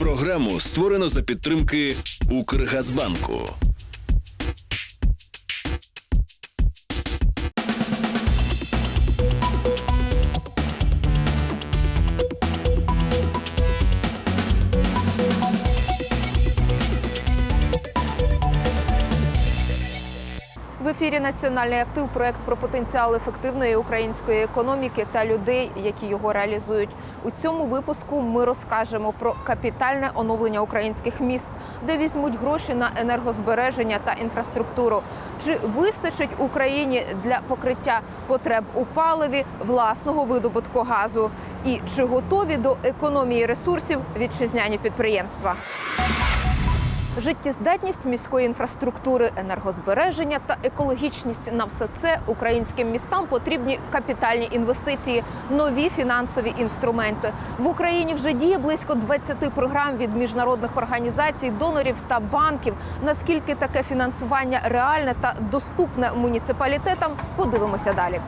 Програму створено за підтримки Укргазбанку. В Національний актив проект про потенціал ефективної української економіки та людей, які його реалізують. У цьому випуску ми розкажемо про капітальне оновлення українських міст, де візьмуть гроші на енергозбереження та інфраструктуру. Чи вистачить Україні для покриття потреб у паливі власного видобутку газу? І чи готові до економії ресурсів вітчизняні підприємства? Життєздатність міської інфраструктури, енергозбереження та екологічність на все це українським містам потрібні капітальні інвестиції, нові фінансові інструменти. В Україні вже діє близько 20 програм від міжнародних організацій, донорів та банків. Наскільки таке фінансування реальне та доступне муніципалітетам? Подивимося далі.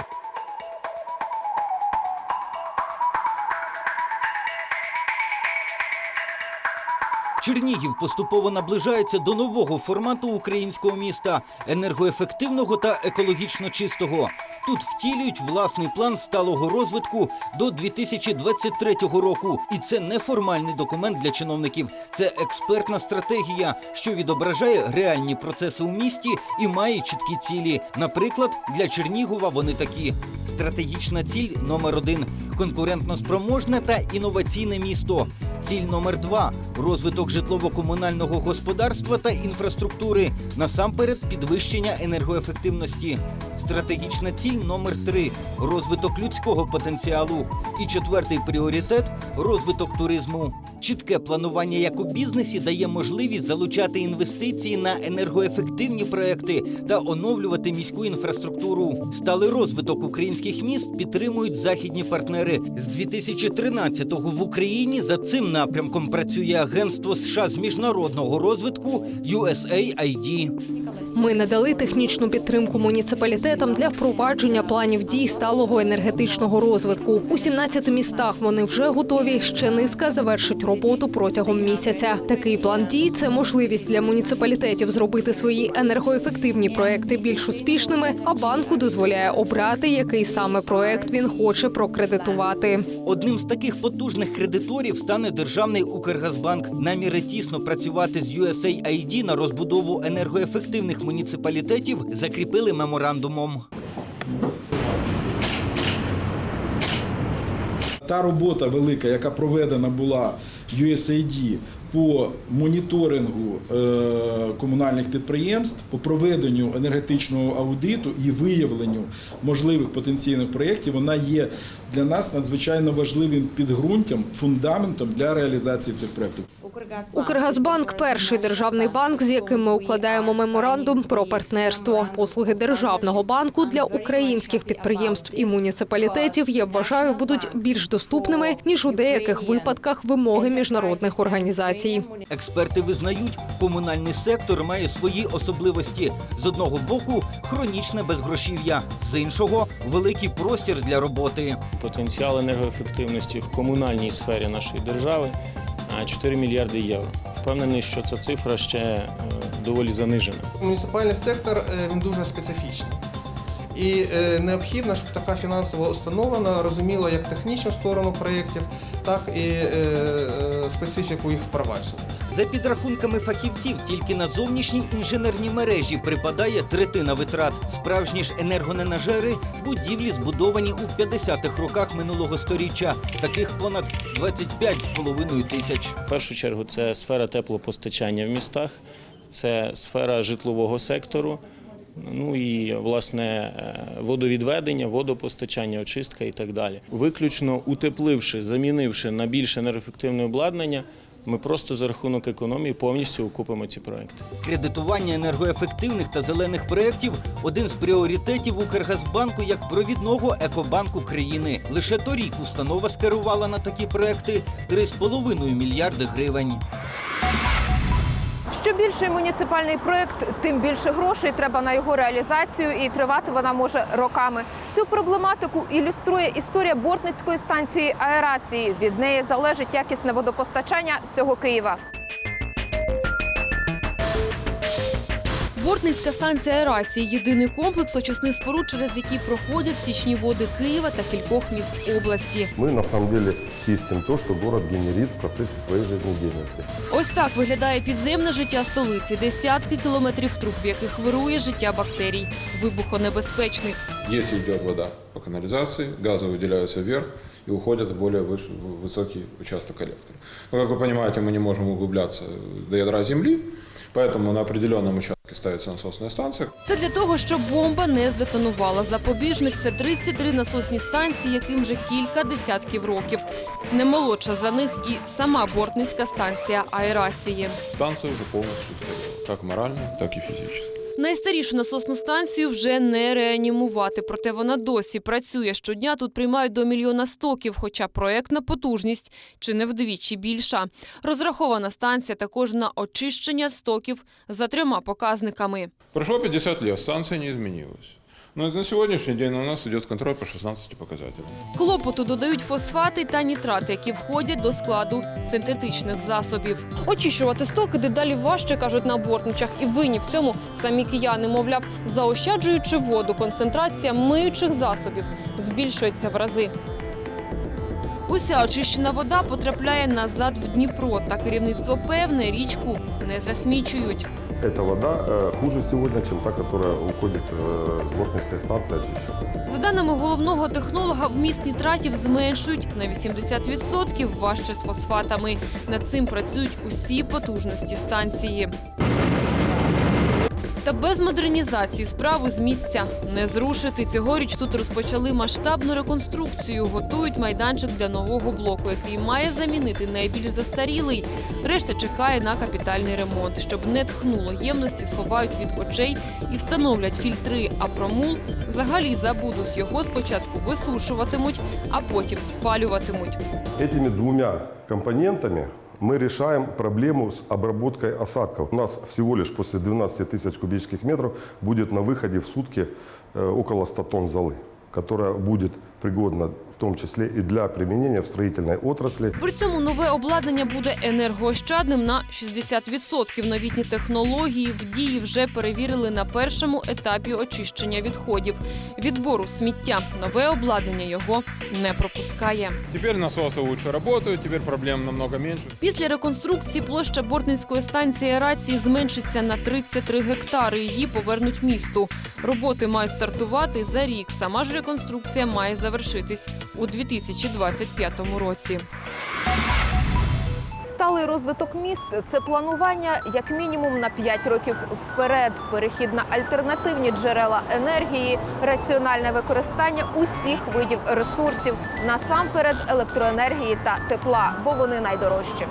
Чернігів поступово наближається до нового формату українського міста енергоефективного та екологічно чистого. Тут втілюють власний план сталого розвитку до 2023 року. І це не формальний документ для чиновників. Це експертна стратегія, що відображає реальні процеси у місті і має чіткі цілі. Наприклад, для Чернігова вони такі: стратегічна ціль номер один конкурентноспроможне та інноваційне місто. Ціль номер два розвиток житлово-комунального господарства та інфраструктури, насамперед підвищення енергоефективності. Стратегічна ціль номер три розвиток людського потенціалу. І четвертий пріоритет розвиток туризму. Чітке планування як у бізнесі дає можливість залучати інвестиції на енергоефективні проекти та оновлювати міську інфраструктуру. Сталий розвиток українських міст підтримують західні партнери. З 2013-го в Україні за цим напрямком працює агентство США з міжнародного розвитку USAID. Ми надали технічну підтримку муніципалітетам для впровадження планів дій сталого енергетичного розвитку. У 17 містах вони вже готові. Ще низка завершить роботу протягом місяця. Такий план дій це можливість для муніципалітетів зробити свої енергоефективні проекти більш успішними, а банку дозволяє обрати, який саме проект він хоче прокредитувати. Одним з таких потужних кредиторів стане державний Укргазбанк. Наміри тісно працювати з USAID на розбудову енергоефективних муніципалітетів закріпили меморандумом. Та робота велика, яка проведена була USAID по моніторингу е, комунальних підприємств, по проведенню енергетичного аудиту і виявленню можливих потенційних проєктів, вона є для нас надзвичайно важливим підґрунтям, фундаментом для реалізації цих проєктів. Укргазбанк перший державний банк, з яким ми укладаємо меморандум про партнерство. Послуги державного банку для українських підприємств і муніципалітетів я вважаю будуть більш доступними ніж у деяких випадках вимоги міжнародних організацій. Експерти визнають, комунальний сектор має свої особливості. З одного боку хронічне безгрошів'я, з іншого великий простір для роботи. Потенціал енергоефективності в комунальній сфері нашої держави а, 4 мільярди євро. Впевнений, що ця цифра ще е, доволі занижена. Муніципальний сектор е, він дуже специфічний. І е, необхідно, щоб така фінансова установа розуміла як технічну сторону проєктів, так і е, е, специфіку їх впровадження. За підрахунками фахівців, тільки на зовнішній інженерній мережі припадає третина витрат. Справжні ж енергоненажери будівлі збудовані у 50-х роках минулого сторіччя. Таких понад 25,5 тисяч. В першу чергу це сфера теплопостачання в містах, це сфера житлового сектору. Ну і власне е, водовідведення, водопостачання, очистка і так далі. Виключно утепливши, замінивши на більш енергоефективне обладнання, ми просто за рахунок економії повністю окупимо ці проекти. Кредитування енергоефективних та зелених проєктів – один з пріоритетів Укргазбанку як провідного екобанку країни. Лише торік установа скерувала на такі проекти 3,5 мільярди гривень. Що більший муніципальний проект, тим більше грошей треба на його реалізацію, і тривати вона може роками. Цю проблематику ілюструє історія бортницької станції аерації. Від неї залежить якісне водопостачання всього Києва. Бортницька станція аерації єдиний комплекс очисних споруд, через який проходять стічні води Києва та кількох міст області. Мы на самом деле чистим то, что город генерит в процессе своей жизнедеятельности. Ось так виглядає підземне життя столиці. Десятки кілометрів труб, в яких вирує життя бактерій, вибухонебезпечних. Если идет вода по канализации, газы выделяются вверх и уходят в более выш- в высокий участок коллектора. Но, как вы понимаете, мы не можем углубляться до ядра Земли, поэтому на определенном участке ставится насосная станция, Це для того, щоб бомба не здетонувала. Запобіжник це 33 насосні станції, яким вже кілька десятків років. Не молодша за них і сама бортницька станція аерації. станция уже полностью устарела, как морально, так и физически. Найстарішу насосну станцію вже не реанімувати, проте вона досі працює. Щодня тут приймають до мільйона стоків, хоча проектна потужність чи не вдвічі більша. Розрахована станція також на очищення стоків за трьома показниками. Пройшло 50 років, станція не изменилась. Но на сегодняшний день у нас идет контроль по 16 показателям. Клопоту додають фосфати та нітрати, які входять до складу синтетичних засобів. Очищувати стоки дедалі важче, кажуть на бортничах, і винні в цьому самі кияни, мовляв, заощаджуючи воду, концентрація миючих засобів збільшується в рази. Уся очищена вода потрапляє назад в Дніпро, та керівництво певне річку не засмічують Эта вода э, хуже сегодня, чем та, которая уходит э, с бортницкой станции очищена. За даними головного технолога, вміст нітратів зменшують на 80% важче з фосфатами. Над цим працюють усі потужності станції. Та без модернізації справу з місця не зрушити. Цьогоріч тут розпочали масштабну реконструкцію. Готують майданчик для нового блоку, який має замінити найбільш застарілий. Решта чекає на капітальний ремонт. Щоб не тхнуло ємності, сховають від очей і встановлять фільтри. А про мул взагалі забудуть. Його спочатку висушуватимуть, а потім спалюватимуть. Этими двумя компонентами мы решаем проблему с обработкой осадков. У нас всего лишь после 12 тысяч кубических метров будет на выходе в сутки э, около 100 тонн золы, которая будет пригодна в том числе и для применения в строительной отрасли. При цьому нове обладнання буде енергоощадним на 60%. Новітні технології в дії вже перевірили на першому етапі очищення відходів. Відбору сміття. Нове обладнання його не пропускає. Теперь насосы лучше работают, теперь проблем намного меньше. Після реконструкції площа Бортницької станції аерації зменшиться на 33 гектари. Її повернуть місту. Роботи мають стартувати за рік. Сама ж реконструкція має завершитись у 2025 році. Сталий розвиток міст це планування як мінімум на 5 років вперед. Перехід на альтернативні джерела енергії, раціональне використання усіх видів ресурсів, насамперед електроенергії та тепла, бо вони найдорожчі.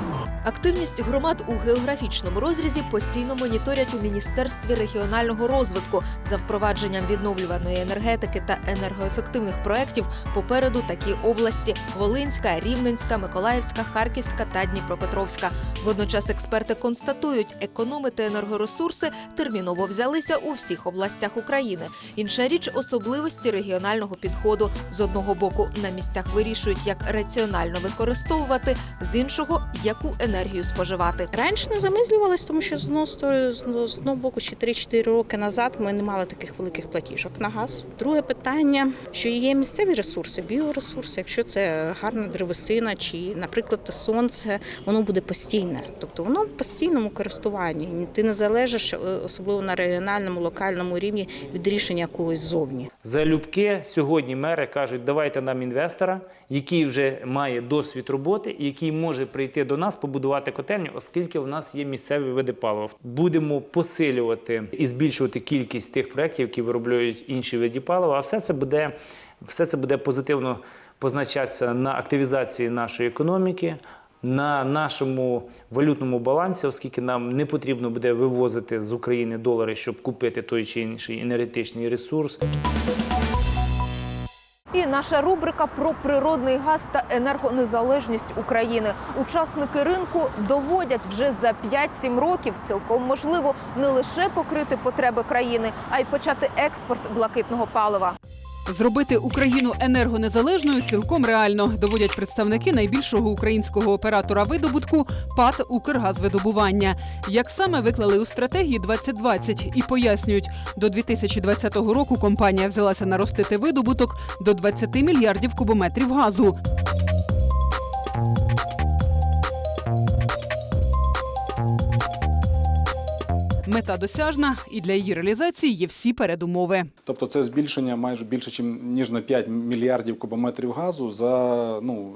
Активність громад у географічному розрізі постійно моніторять у Міністерстві регіонального розвитку за впровадженням відновлюваної енергетики та енергоефективних проєктів попереду такі області: Волинська, Рівненська, Миколаївська, Харківська та Дніпропетровська. Водночас експерти констатують, економити енергоресурси терміново взялися у всіх областях України. Інша річ особливості регіонального підходу. З одного боку на місцях вирішують, як раціонально використовувати, з іншого яку енергію споживати. Раніше не замислювалися, тому що з одного боку, ще 3-4 роки назад ми не мали таких великих платіжок на газ. Друге питання, що є місцеві ресурси, біоресурси. Якщо це гарна древесина чи, наприклад, сонце, воно буде постійне. Тобто воно в постійному користуванні. Ти не залежиш, е, особливо на регіональному, локальному рівні, від рішення когось ззовні. Залюбки сьогодні мери кажуть, давайте нам інвестора, який вже має досвід роботи, який може прийти до нас, побудувати котельню, оскільки в нас є місцеві види палива. Будемо посилювати і збільшувати кількість тих проєктів, які виробляють інші види палива. А все це буде, все це буде позитивно позначатися на активізації нашої економіки. На нашому валютному балансі, оскільки нам не потрібно буде вивозити з України долари, щоб купити той чи інший енергетичний ресурс. І наша рубрика про природний газ та енергонезалежність України. Учасники ринку доводять вже за 5-7 років цілком можливо не лише покрити потреби країни, а й почати експорт блакитного палива. Зробити Україну енергонезалежною цілком реально, доводять представники найбільшого українського оператора видобутку ПАТ «Укргазвидобування». Як саме виклали у стратегії 2020 і пояснюють, до 2020 року компанія взялася наростити видобуток до 20 мільярдів кубометрів газу. Мета досяжна, і для її реалізації є всі передумови. Тобто це збільшення майже більше ніж на 5 мільярдів кубометрів газу за ну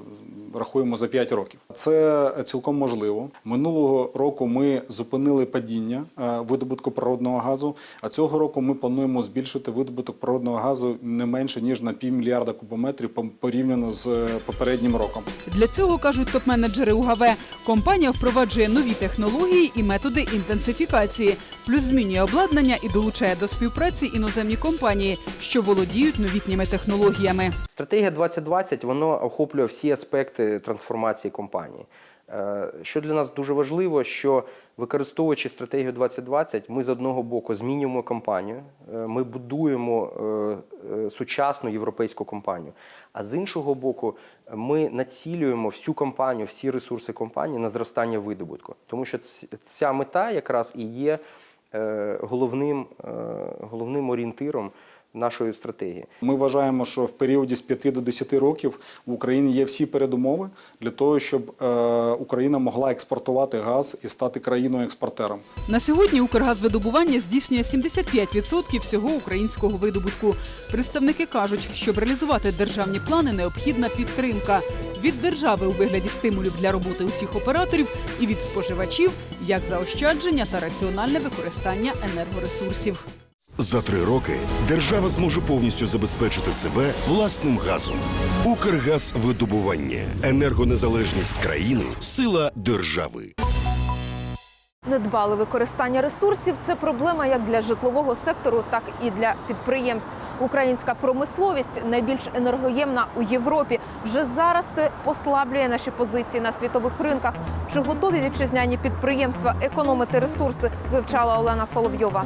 рахуємо за 5 років. Це цілком можливо. Минулого року ми зупинили падіння е, видобутку природного газу. А цього року ми плануємо збільшити видобуток природного газу не менше ніж на півмільярда кубометрів порівняно з е, попереднім роком. Для цього кажуть топ-менеджери УГВ. Компанія впроваджує нові технології і методи інтенсифікації, плюс змінює обладнання і долучає до співпраці іноземні компанії, що володіють новітніми технологіями. Стратегія 2020 воно охоплює всі аспекти трансформації компанії. Е, Що для нас дуже важливо, що використовуючи стратегію 2020, ми з одного боку змінюємо компанію, е, ми будуємо е, сучасну європейську компанію. А з іншого боку, ми націлюємо всю компанію, всі ресурси компанії на зростання видобутку. Тому що ця мета якраз і є головним, е, головним орієнтиром нашої стратегії. Ми вважаємо, що в періоді з 5 до 10 років в Україні є всі передумови для того, щоб е, Україна могла експортувати газ і стати країною-експортером. На сьогодні Укргазвидобування здійснює 75% всього українського видобутку. Представники кажуть, щоб реалізувати державні плани, необхідна підтримка від держави у вигляді стимулів для роботи усіх операторів і від споживачів як заощадження та раціональне використання енергоресурсів. За три роки держава зможе повністю забезпечити себе власним газом. Укргазвидобування, енергонезалежність країни, сила держави. Недбале використання ресурсів це проблема як для житлового сектору, так і для підприємств. Українська промисловість найбільш енергоємна у Європі. Вже зараз це послаблює наші позиції на світових ринках. Чи готові вітчизняні підприємства економити ресурси? Вивчала Олена Соловйова.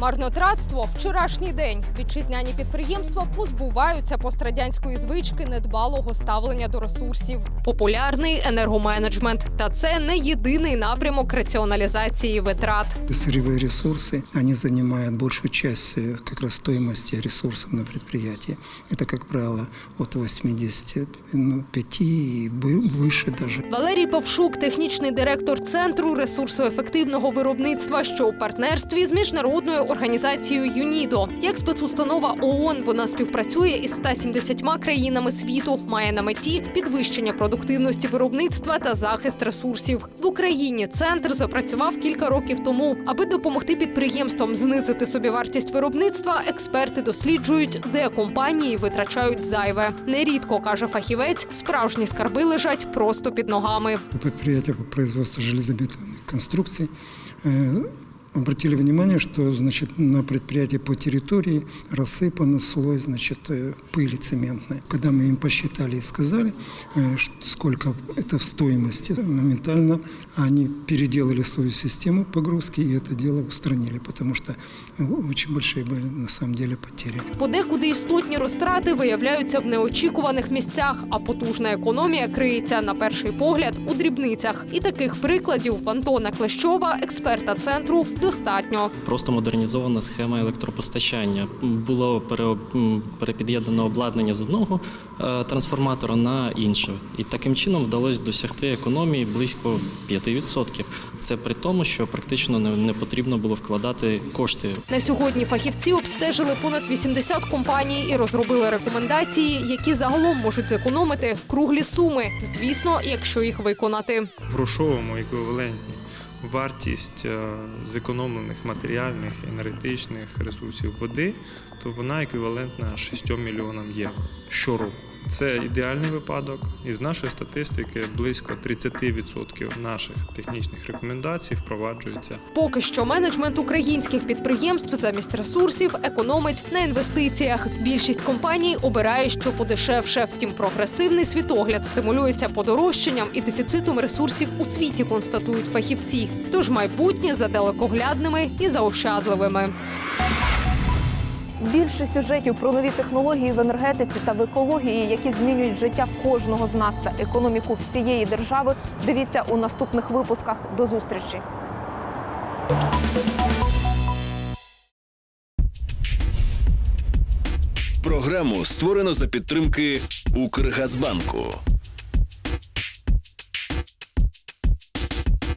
Марнотратство вчорашній день. Вітчизняні підприємства позбуваються пострадянської звички недбалого ставлення до ресурсів. Популярний енергоменеджмент. Та це не єдиний напрямок раціоналізації витрат. Сырьевые ресурсы, они занимают большую часть э, как раз стоимости ресурсов на предприятии. Это, как правило, от 85 ну, 5 и вы- выше даже. Валерій Павшук, технічний директор центру ресурсоефективного виробництва, що у партнерстві з міжнародною організацією ЮНІДО. Як спецустанова ООН, вона співпрацює із 170 країнами світу, має на меті підвищення продуктивності виробництва та захист ресурсів. В Україні центр запрацював кілька років тому. Аби допомогти підприємствам знизити собівартість виробництва, експерти досліджують, де компанії витрачають зайве. Нерідко каже фахівець, справжні скарби лежать просто під ногами. Предприятия по производству железобетонных конструкций э, обратили внимание, что значит, на предприятии по территории рассыпан слой значит, э, пыли цементной. Когда мы им посчитали и сказали, э, ш- сколько это в стоимости, моментально они переделали свою систему погрузки и это дело устранили, потому что э, очень большие были на самом деле потери. Подекуди істотні розтрати виявляються в неочікуваних місцях, а потужна економія криється на перший погляд у дрібницях. І таких прикладів в Антона Клещова, експерта центру, достатньо. Просто модернізована схема електропостачання. Було пере- перепід'єднано обладнання з одного е, трансформатора на інше. І таким чином вдалося досягти економії близько 5%. Це при тому, що практично не, не потрібно було вкладати кошти На сьогодні фахівці обстежили понад 80 компаній і розробили рекомендації, які загалом можуть зекономити круглі суми. Звісно, якщо їх виконати. в грошовому еквіваленті вартість е, зекономлених матеріальних енергетичних ресурсів води, то вона еквівалентна 6 мільйонам євро щороку. Це ідеальний випадок. Із нашої статистики близько 30% наших технічних рекомендацій впроваджуються Поки що менеджмент українських підприємств замість ресурсів економить на інвестиціях. Більшість компаній обирає, що подешевше. Втім, прогресивний світогляд стимулюється подорожчанням і дефіцитом ресурсів у світі, констатують фахівці. Тож майбутнє за далекоглядними і заощадливими. Більше сюжетів про нові технології в енергетиці та в екології, які змінюють життя кожного з нас та економіку всієї держави. Дивіться у наступних випусках. До зустрічі. Програму створено за підтримки Укргазбанку.